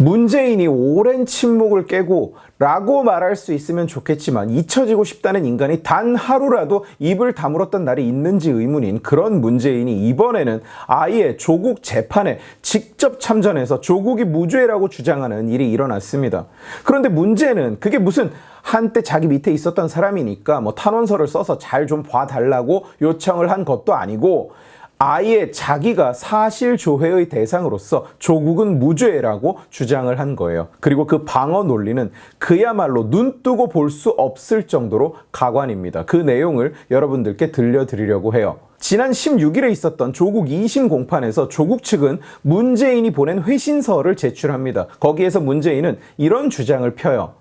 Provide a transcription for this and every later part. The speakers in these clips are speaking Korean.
문재인이 오랜 침묵을 깨고 라고 말할 수 있으면 좋겠지만 잊혀지고 싶다는 인간이 단 하루라도 입을 다물었던 날이 있는지 의문인 그런 문재인이 이번에는 아예 조국 재판에 직접 참전해서 조국이 무죄라고 주장하는 일이 일어났습니다. 그런데 문제는 그게 무슨 한때 자기 밑에 있었던 사람이니까 뭐 탄원서를 써서 잘 좀 봐달라고 요청을 한 것도 아니고 아예 자기가 사실 조회의 대상으로서 조국은 무죄라고 주장을 한 거예요. 그리고 그 방어 논리는 그야말로 눈 뜨고 볼 수 없을 정도로 가관입니다. 그 내용을 여러분들께 들려드리려고 해요. 지난 16일에 있었던 조국 2심 공판에서 조국 측은 문재인이 보낸 회신서를 제출합니다. 거기에서 문재인은 이런 주장을 펴요.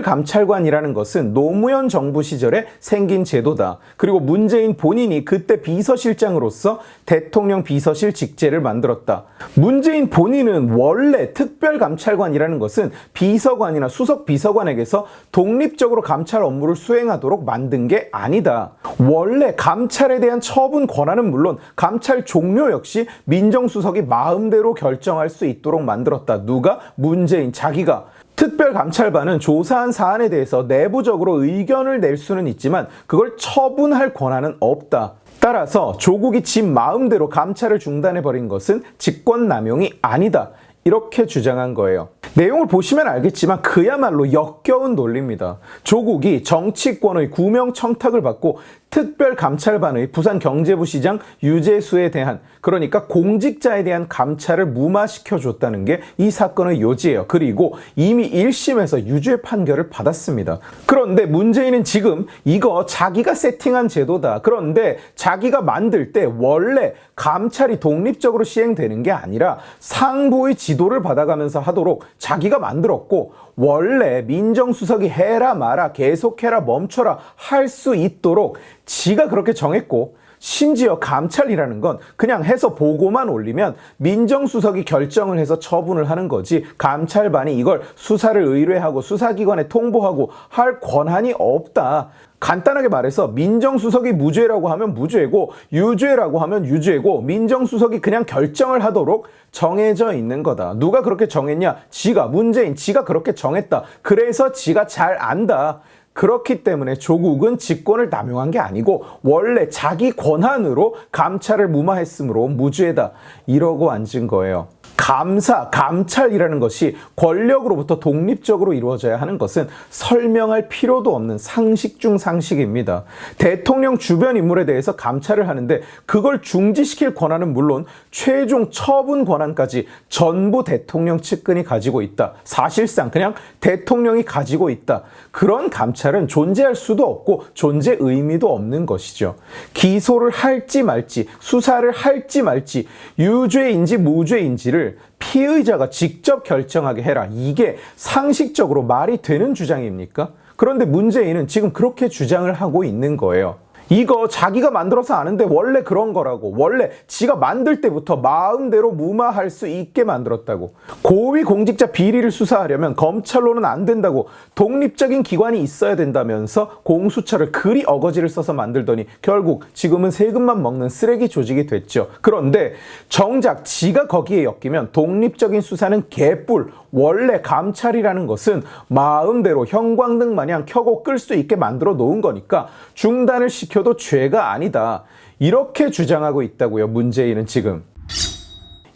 특별감찰관이라는 것은 노무현 정부 시절에 생긴 제도다. 그리고 문재인 본인이 그때 비서실장으로서 대통령 비서실 직제를 만들었다. 문재인 본인은 원래 특별감찰관이라는 것은 비서관이나 수석 비서관에게서 독립적으로 감찰 업무를 수행하도록 만든 게 아니다. 원래 감찰에 대한 처분 권한은 물론 감찰 종료 역시 민정수석이 마음대로 결정할 수 있도록 만들었다. 누가? 문재인 자기가. 특별감찰반은 조사한 사안에 대해서 내부적으로 의견을 낼 수는 있지만 그걸 처분할 권한은 없다. 따라서 조국이 집 마음대로 감찰을 중단해버린 것은 직권남용이 아니다. 이렇게 주장한 거예요. 내용을 보시면 알겠지만 그야말로 역겨운 논리입니다. 조국이 정치권의 구명 청탁을 받고 특별 감찰반의 부산 경제부 시장 유재수에 대한 그러니까 공직자에 대한 감찰을 무마시켜 줬다는 게 이 사건의 요지예요. 그리고 이미 1심에서 유죄 판결을 받았습니다. 그런데 문재인은 지금 이거 자기가 세팅한 제도다. 그런데 자기가 만들 때 원래 감찰이 독립적으로 시행되는 게 아니라 상부의 지도를 받아가면서 하도록 자기가 만들었고 원래 민정수석이 해라 마라 계속해라 멈춰라 할 수 있도록 지가 그렇게 정했고 심지어 감찰이라는 건 그냥 해서 보고만 올리면 민정수석이 결정을 해서 처분을 하는 거지 감찰반이 이걸 수사를 의뢰하고 수사기관에 통보하고 할 권한이 없다. 간단하게 말해서 민정수석이 무죄라고 하면 무죄고 유죄라고 하면 유죄고 민정수석이 그냥 결정을 하도록 정해져 있는 거다. 누가 그렇게 정했냐? 지가 문재인 지가 그렇게 정했다. 그래서 지가 잘 안다. 그렇기 때문에 조국은 직권을 남용한 게 아니고 원래 자기 권한으로 감찰을 무마했으므로 무죄다. 이러고 앉은 거예요. 감사, 감찰이라는 것이 권력으로부터 독립적으로 이루어져야 하는 것은 설명할 필요도 없는 상식 중 상식입니다. 대통령 주변 인물에 대해서 감찰을 하는데 그걸 중지시킬 권한은 물론 최종 처분 권한까지 전부 대통령 측근이 가지고 있다. 사실상 그냥 대통령이 가지고 있다. 그런 감찰은 존재할 수도 없고 존재 의미도 없는 것이죠. 기소를 할지 말지, 수사를 할지 말지, 유죄인지 무죄인 지를 피의자가 직접 결정하게 해라. 이게 상식적으로 말이 되는 주장입니까? 그런데 문재인은 지금 그렇게 주장을 하고 있는 거예요. 이거 자기가 만들어서 아는데 원래 그런 거라고. 원래 지가 만들 때부터 마음대로 무마할 수 있게 만들었다고. 고위 공직자 비리를 수사하려면 검찰로는 안 된다고. 독립적인 기관이 있어야 된다면서 공수처를 그리 어거지를 써서 만들더니 결국 지금은 세금만 먹는 쓰레기 조직이 됐죠. 그런데 정작 지가 거기에 엮이면 독립적인 수사는 개뿔. 원래 감찰이라는 것은 마음대로 형광등 마냥 켜고 끌 수 있게 만들어 놓은 거니까 중단을 시켜도 죄가 아니다. 이렇게 주장하고 있다고요. 문재인은 지금.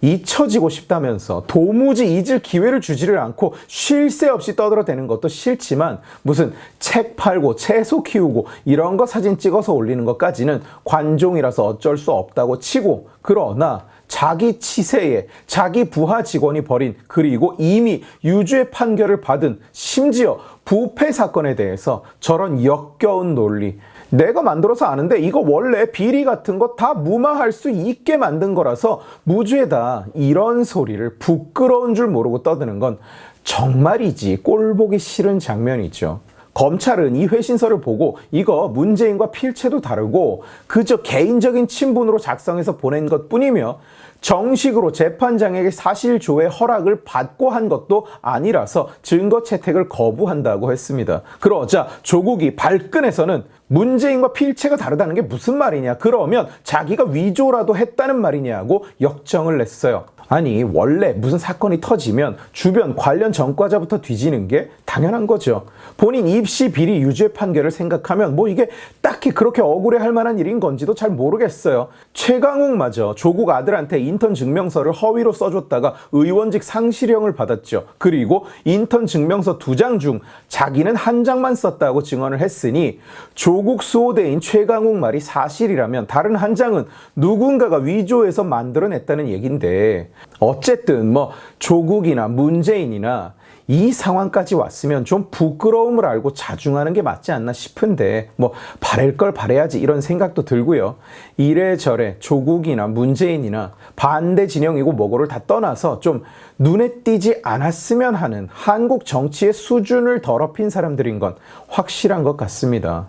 잊혀지고 싶다면서 도무지 잊을 기회를 주지를 않고 쉴 새 없이 떠들어대는 것도 싫지만 무슨 책 팔고 채소 키우고 이런 거 사진 찍어서 올리는 것까지는 관종이라서 어쩔 수 없다고 치고 그러나 자기 치세에 자기 부하 직원이 벌인 그리고 이미 유죄 판결을 받은 심지어 부패 사건에 대해서 저런 역겨운 논리 내가 만들어서 아는데 이거 원래 비리 같은 거 다 무마할 수 있게 만든 거라서 무죄다. 이런 소리를 부끄러운 줄 모르고 떠드는 건 정말이지 꼴보기 싫은 장면이죠. 검찰은 이 회신서를 보고 이거 문재인과 필체도 다르고 그저 개인적인 친분으로 작성해서 보낸 것 뿐이며 정식으로 재판장에게 사실 조회 허락을 받고 한 것도 아니라서 증거 채택을 거부한다고 했습니다. 그러자 조국이 발끈해서는 문재인과 필체가 다르다는 게 무슨 말이냐? 그러면 자기가 위조라도 했다는 말이냐고 역정을 냈어요. 아니 원래 무슨 사건이 터지면 주변 관련 전과자부터 뒤지는 게 당연한 거죠. 본인 입시 비리 유죄 판결을 생각하면 뭐 이게 딱히 그렇게 억울해할 만한 일인 건지도 잘 모르겠어요. 최강욱마저 조국 아들한테 인턴 증명서를 허위로 써줬다가 의원직 상실형을 받았죠. 그리고 인턴 증명서 두 장 중 자기는 한 장만 썼다고 증언을 했으니 조국 수호대인 최강욱 말이 사실이라면 다른 한 장은 누군가가 위조해서 만들어냈다는 얘긴데 어쨌든 뭐 조국이나 문재인이나 이 상황까지 왔으면 좀 부끄러움을 알고 자중하는 게 맞지 않나 싶은데 뭐 바랄 걸 바래야지 이런 생각도 들고요. 이래저래 조국이나 문재인이나 반대 진영이고 뭐고를 다 떠나서 좀 눈에 띄지 않았으면 하는 한국 정치의 수준을 더럽힌 사람들인 건 확실한 것 같습니다.